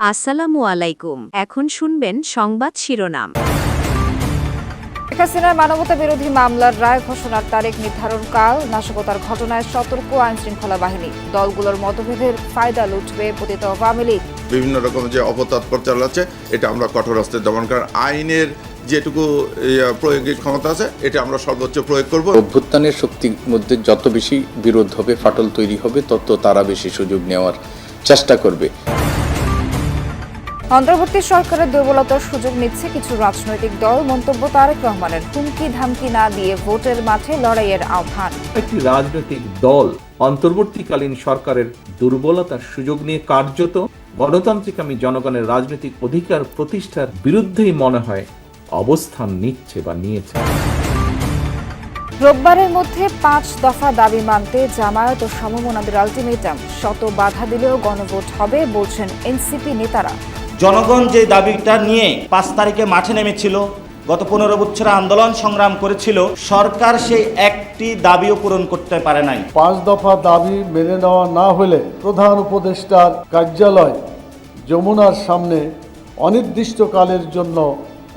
আসসালামু আলাইকুম। এখন শুনবেন সংবাদ শিরোনাম। শেখ হাসিনার মানবতা বিরোধী মামলার রায় ঘোষণার তারিখ নির্ধারণ কাল। নাশকতার ঘটনায় সতর্ক আইন শৃঙ্খলা বাহিনী। দলগুলোর মতভেদের ফায়দা লুটবে পতিত আওয়ামী লীগ। বিভিন্ন রকম যে অপতৎপর চালাচ্ছে এটা আমরা কঠোর হস্তে দমন কারণ আইনের যেটুকু প্রয়োগের ক্ষমতা আছে এটা আমরা সর্বোচ্চ প্রয়োগ করব। অভ্যুত্থানের শক্তির মধ্যে যত বেশি বিরোধ হবে ফাটল তৈরি হবে তত তারা বেশি সুযোগ নেওয়ার চেষ্টা করবে। অন্তর্বর্তী সরকারের দুর্বলতার সুযোগ নিচ্ছে কিছু রাজনৈতিক দল মন্তব্য তারেক রহমানের। হুমকি ধামকি না দিয়ে ভোটের মাঠে লড়াইয়ের আহ্বান। একটি রাজনৈতিক দল অন্তর্বর্তীকালীন সরকারের দুর্বলতার সুযোগ নিয়ে কার্যত গণতান্ত্রিক আমি জনগণের রাজনৈতিক অধিকার প্রতিষ্ঠার বিরুদ্ধেই মনে হয় অবস্থান নিচ্ছে বা নিয়েছে। রোববারের মধ্যে পাঁচ দফা দাবি মানতে জামায়াত ও সমমনাদের আলটিমেটাম। শত বাধা দিলেও গণভোট হবে বলছেন এনসিপি নেতারা। জনগণ যে দাবিটা নিয়ে পাঁচ তারিখে মাঠে নেমেছিল গত পনেরো বছর আন্দোলন সংগ্রাম করেছিল সরকার সেই একটি দাবিও পূরণ করতে পারে নাই। পাঁচ দফা দাবি মেনে নেওয়া না হলে প্রধান উপদেষ্টার কার্যালয় যমুনার সামনে অনির্দিষ্টকালের জন্য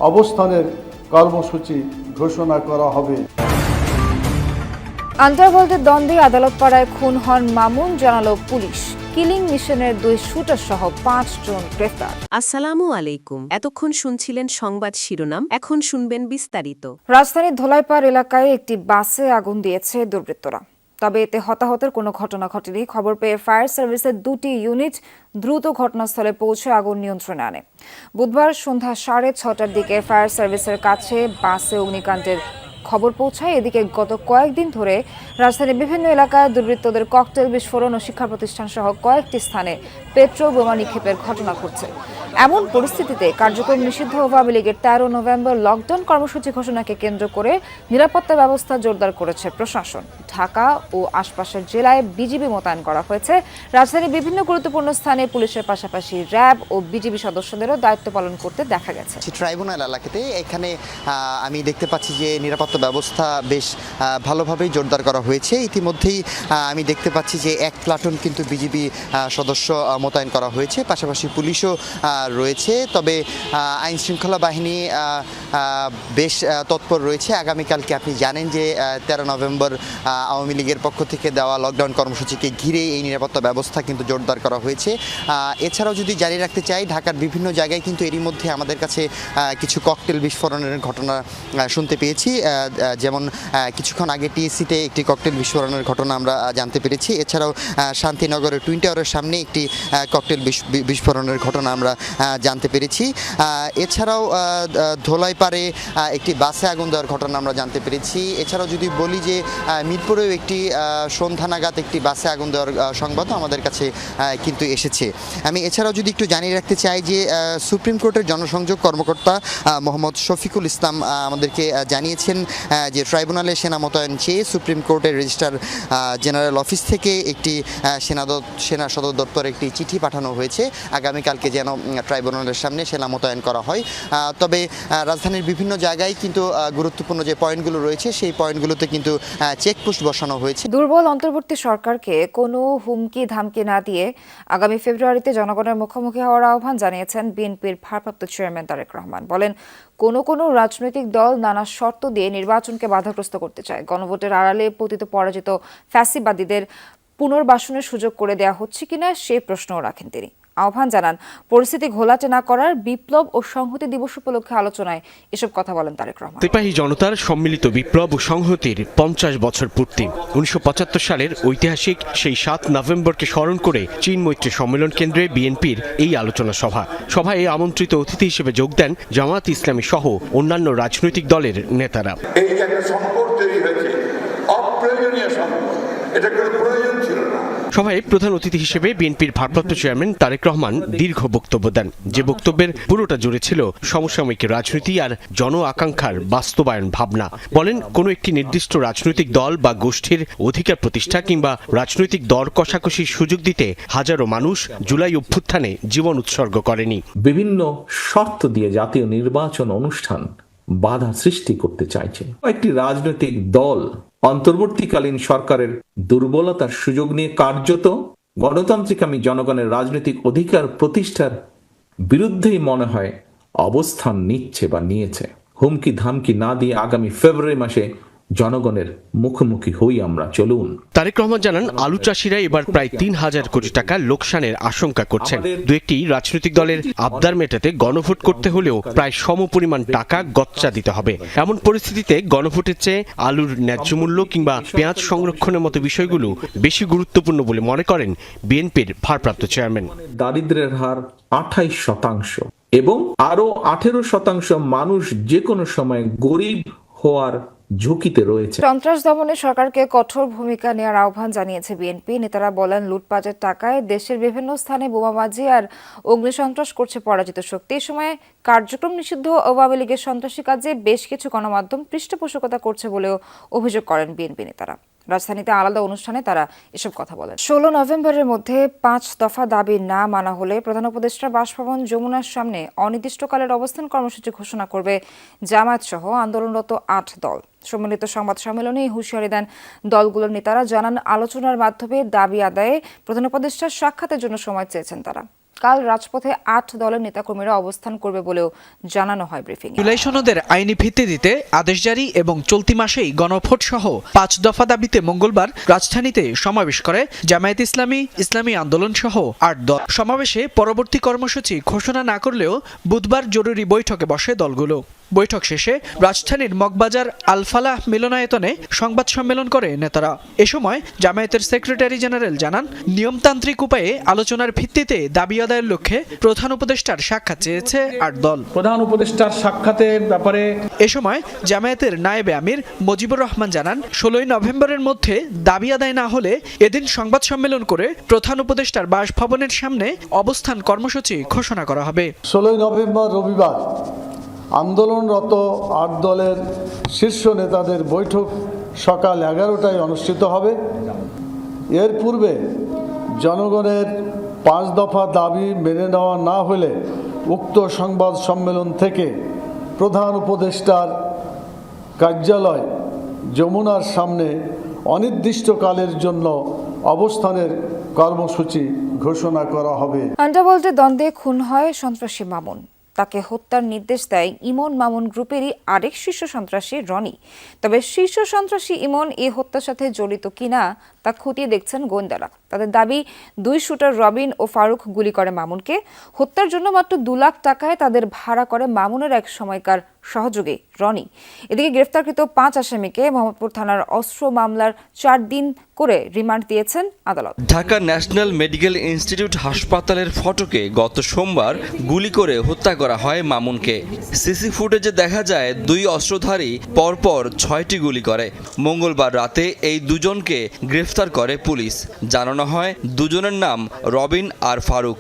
অবস্থানের কর্মসূচি ঘোষণা করা হবে। আন্ডারওয়ার্ল্ডের দ্বন্দ্বে আদালত পাড়ায় খুন হন মামুন জানালো পুলিশ। কিলিং মিশনের দুই শুটার সহ পাঁচ জন গ্রেফতার। আসসালামু আলাইকুম। এতক্ষণ শুনছিলেন সংবাদ শিরোনাম এখন শুনবেন বিস্তারিত। রাজধানীর ধোলাইপাড় এলাকায় একটি বাসে আগুন দিয়েছে দুর্বৃত্তরা। তবে এতে হতাহতের কোনো ঘটনা ঘটেনি। খবর পেয়ে ফায়ার সার্ভিসের দুটি ইউনিট দ্রুত ঘটনাস্থলে পৌঁছে আগুন নিয়ন্ত্রণে আনে। বুধবার সন্ধ্যা সাড়ে ছটার দিকে ফায়ার সার্ভিসের কাছে বাসে অগ্নিকাণ্ডের খবর পৌঁছায়। এদিকে গত কয়েকদিন ধরে রাজধানীর বিভিন্ন এলাকায় দুর্বৃত্তদের ককটেল বিস্ফোরণ ও শিক্ষা প্রতিষ্ঠান সহ কয়েকটি স্থানে পেট্রোল বোমা নিক্ষেপের ঘটনা ঘটছে। এমন পরিস্থিতিতে কার্যক্রম নিষিদ্ধ আওয়ামী লীগের তেরো নভেম্বর লকডাউন কর্মসূচি ঘোষণাকে কেন্দ্র করে নিরাপত্তা ব্যবস্থা জোরদার করেছে প্রশাসন। ঢাকা ও আশপাশের জেলায় বিজিবি মোতায়েন করা হয়েছে। রাজধানীর বিভিন্ন গুরুত্বপূর্ণ স্থানে পুলিশের পাশাপাশি র্যাব ও বিজিবি সদস্যদেরও দায়িত্ব পালন করতে দেখা গেছে। ট্রাইব্যুনাল এলাকাতে এখানে আমি দেখতে পাচ্ছি যে নিরাপত্তা ব্যবস্থা বেশ ভালোভাবেই জোরদার করা হয়েছে। ইতিমধ্যেই আমি দেখতে পাচ্ছি যে এক প্লাটুন কিন্তু বিজিবি সদস্য মোতায়েন করা হয়েছে। পাশাপাশি পুলিশও রয়েছে। তবে আইন শৃঙ্খলা বাহিনী বেশ তৎপর রয়েছে। আগামীকালকে আপনি জানেন যে তেরো নভেম্বর আওয়ামী লীগের পক্ষ থেকে দেওয়া লকডাউন কর্মসূচিকে ঘিরে এই নিরাপত্তা ব্যবস্থা কিন্তু জোরদার করা হয়েছে। এছাড়াও যদি জানিয়ে রাখতে চাই, ঢাকার বিভিন্ন জায়গায় কিন্তু এরই মধ্যে আমাদের কাছে কিছু ককটেল বিস্ফোরণের ঘটনা শুনতে পেয়েছি। যেমন কিছুক্ষণ আগে টিএসিতে একটি ককটেল বিস্ফোরণের ঘটনা আমরা জানতে পেরেছি। এছাড়াও শান্তিনগরের টুইন টাওয়ারের সামনে একটি ককটেল বি- বিস্ফোরণের ঘটনা আমরা জানতে পেরেছি। এছাড়াও আহ, ধোলাইপাড়ে একটি বাসে আগুন দেওয়ার ঘটনা আমরা জানতে পেরেছি। এছাড়াও যদি বলি যে মিরপুরেও একটি নাগাদ একটি বাসে আগুন দেওয়ার সংবাদও আমাদের কাছে কিন্তু এসেছে। আমি এছাড়াও যদি একটু জানিয়ে রাখতে চাই যে সুপ্রিম কোর্টের জনসংযোগ কর্মকর্তা মোহাম্মদ শফিকুল ইসলাম আমাদেরকে জানিয়েছেন যে ট্রাইব্যুনালে সেনা মোতায়েন চেয়ে সুপ্রিম কোর্টের রেজিস্ট্রার জেনারেল অফিস থেকে একটি সেনা সেনা সদর দপ্তর একটি চিঠি পাঠানো হয়েছে। আগামীকালকে যেন ট্রাইব্যুনালের সামনে সেনা মোতায়েন করা হয়। তবে রাজধানীর বিভিন্ন জায়গায় কিন্তু গুরুত্বপূর্ণ যে পয়েন্টগুলো রয়েছে, সেই পয়েন্টগুলোতে কিন্তু চেকপোস্ট বসানো হয়েছে। দুর্বল অন্তর্বর্তী সরকারকে কোনো হুমকি, ধামকি না দিয়ে আগামী ফেব্রুয়ারিতে জনগণের মুখোমুখি হওয়ার আহ্বান জানিয়েছেন বিএনপির ভারপ্রাপ্ত চেয়ারম্যান তারেক রহমান। বলেন, কোনো কোনো রাজনৈতিক দল নানা শর্ত দিয়ে নির্বাচনকে বাধাগ্রস্ত করতে চায়। গণভোটের আড়ালে পতিত পরাজিত ফ্যাসিবাদীদের পুনর্বাসনের সুযোগ করে দেয়া হচ্ছে কিনা সেই প্রশ্নও রাখেন তিনি। আহ্বান জানান পরিস্থিতি ঘোলাটে না করার বিপ্লব ও সংহতি দিবস উপলক্ষে আলোচনায় এসব কথা বলেন তারেক রহমান। সিপাহী জনতার সম্মিলিত বিপ্লব ও সংহতির পঞ্চাশ বছর পূর্তি। উনিশশো পঁচাত্তর সালের ঐতিহাসিক সেই সাত নভেম্বরকে স্মরণ করে চীন মৈত্রী সম্মেলন কেন্দ্রে বিএনপির এই আলোচনা সভা। সভায় আমন্ত্রিত অতিথি হিসেবে যোগ দেন জামাত ইসলামী সহ অন্যান্য রাজনৈতিক দলের নেতারা। এই একটা সম্পদ তৈরি হয়েছে। অপ্রয়োজনীয় সম্পদ এটা কোনো প্রয়োজন ছিল না। সভায় প্রধান অতিথি হিসেবে বিএনপির ভারপ্রাপ্ত চেয়ারম্যান তারেক রহমান দীর্ঘ বক্তব্য দেন। যে বক্তব্যের পুরোটা জুড়ে ছিল সমসাময়িক রাজনীতি আর জন আকাঙ্ক্ষার বাস্তবায়ন ভাবনা। বলেন কোনো একটি নির্দিষ্ট রাজনৈতিক দল বা গোষ্ঠীর অধিকার প্রতিষ্ঠা কিংবা রাজনৈতিক দর কষাকষির সুযোগ দিতে হাজারো মানুষ জুলাই অভ্যুত্থানে জীবন উৎসর্গ করেনি। বিভিন্ন শর্ত দিয়ে জাতীয় নির্বাচন অনুষ্ঠান বাধা সৃষ্টি করতে চাইছে। একটি রাজনৈতিক দল অন্তর্বর্তীকালীন সরকারের দুর্বলতার সুযোগ নিয়ে কার্যত গণতান্ত্রিক আমি জনগণের রাজনৈতিক অধিকার প্রতিষ্ঠার বিরুদ্ধেই মনে হয় অবস্থান নিচ্ছে বা নিয়েছে। হুমকি ধামকি না দিয়ে আগামী ফেব্রুয়ারি মাসে জনগণের মুখোমুখি হই আমরা চলুন। তারেক রহমান জানান আলু চাষিরা এবার প্রায় তিন হাজার কোটি টাকা লোকসানের আশঙ্কা করছেন। দু একটি রাজনৈতিক দলের আবদার মেটাতে গণভোট করতে হলেও প্রায় সমপরিমাণ টাকা গচ্চা দিতে হবে। এমন পরিস্থিতিতে গণভোটের চেয়ে আলুর ন্যায্য মূল্য কিংবা পেঁয়াজ সংরক্ষণের মতো বিষয়গুলো বেশি গুরুত্বপূর্ণ বলে মনে করেন বিএনপির ভারপ্রাপ্ত চেয়ারম্যান। দারিদ্র্যের হার আঠাইশ শতাংশ এবং আরও আঠেরো শতাংশ মানুষ যে কোনো সময় গরিব হওয়ার ঝুঁকিতে রয়েছে। সন্ত্রাস দমনে সরকারকে কঠোর ভূমিকা নেওয়ার আহ্বান জানিয়েছে বিএনপি। নেতারা বলেন, লুটপাটের টাকায় দেশের বিভিন্ন স্থানে বোমাবাজি আর অগ্নিসন্ত্রাস করছে পরাজিত শক্তি। এই সময় কার্যক্রম নিষিদ্ধ আওয়ামী লীগের সন্ত্রাসী কাজে বেশ কিছু গণমাধ্যম পৃষ্ঠপোষকতা করছে বলেও অভিযোগ করেন বিএনপি নেতারা। রাজধানীতে আলাদা অনুষ্ঠানে তারা এসব কথা বলেন। ষোলো নভেম্বরের মধ্যে পাঁচ দফা দাবি না মানা হলে প্রধান উপদেষ্টা বাসভবন যমুনার সামনে অনির্দিষ্টকালের অবস্থান কর্মসূচি ঘোষণা করবে জামায়াত সহ আন্দোলনরত আট দল। সম্মিলিত সংবাদ সম্মেলনে হুঁশিয়ারি দেন দলগুলোর নেতারা। জানান, আলোচনার মাধ্যমে দাবি আদায়ে প্রধান উপদেষ্টার সাক্ষাতের জন্য সময় চেয়েছেন তারা। কাল রাজপথে আট দলের নেতাকর্মীরা অবস্থান করবে বলেও জানানো হয় ব্রিফিং জুলাই সনদের আইনি ভিত্তি দিতে আদেশ জারি এবং চলতি মাসেই গণভোট সহ পাঁচ দফা দাবিতে মঙ্গলবার রাজধানীতে সমাবেশ করে জামায়াত ইসলামী ইসলামী আন্দোলন সহ আট দল। সমাবেশে পরবর্তী কর্মসূচি ঘোষণা না করলেও বুধবার জরুরি বৈঠকে বসে দলগুলো। বৈঠক শেষে রাজধানীর মগবাজার আলফালাহ মিলনায়তনে সংবাদ সম্মেলন করে নেতারা। এ সময় জামায়াতের সেক্রেটারি জেনারেল জানান নিয়মতান্ত্রিক উপায়ে আলোচনার ভিত্তিতে দাবি আদায়ের লক্ষ্যে প্রধান উপদেষ্টার সাক্ষাৎ চেয়েছে আট দল। প্রধান উপদেষ্টার সাক্ষাতের ব্যাপারে এ সময় জামায়াতের নায়েবে আমির মুজিবুর রহমান জানান ষোলোই নভেম্বরের মধ্যে দাবি আদায় না হলে এদিন সংবাদ সম্মেলন করে প্রধান উপদেষ্টার বাসভবনের সামনে অবস্থান কর্মসূচি ঘোষণা করা হবে। ষোলোই নভেম্বর রবিবার আন্দোলনরত আট দলের শীর্ষ নেতাদের বৈঠক সকাল এগারোটায় অনুষ্ঠিত হবে। এর পূর্বে জনগণের পাঁচ দফা দাবি মেনে নেওয়া না হলে উক্ত সংবাদ সম্মেলন থেকে প্রধান উপদেষ্টার কার্যালয় যমুনার সামনে অনির্দিষ্টকালের জন্য অবস্থানের কর্মসূচি ঘোষণা করা হবে। আন্ডারওয়ার্ল্ডে দ্বন্দ্বে খুন হয় সন্ত্রাসী মামুন। তাকে হত্যার নির্দেশ দেয় ইমন মামুন গ্রুপেরই আরেক শীর্ষ সন্ত্রাসী রনি। তবে শীর্ষ সন্ত্রাসী ইমন এই হত্যার সাথে জড়িত কিনা তা খতিয়ে দেখছেন গোয়েন্দারা। তাদের দাবি, দুই শুটার রবিন ও ফারুক গুলি করে মামুনকে। হত্যার জন্য মাত্র দু লাখ টাকায় তাদের ভাড়া করে মামুনের এক সময়কার সহযোগী, রনি। এদিকে গ্রেফতারকৃত পাঁচ আসামিকে মোহাম্মদপুর থানার অস্ত্র মামলার চার দিন করে রিমান্ড দিয়েছেন আদালত। ঢাকা ন্যাশনাল মেডিকেল ইনস্টিটিউট হাসপাতালের ফটকে গত সোমবার গুলি করে হত্যা করা হয় মামুনকে। সিসি ফুটেজে দেখা যায়, দুই অস্ত্রধারী পরপর ছয়টি গুলি করে। মঙ্গলবার রাতে এই দুজনকে গ্রেফতার করে পুলিশ। জানানো হয় দুজনের নাম রবিন আর ফারুক।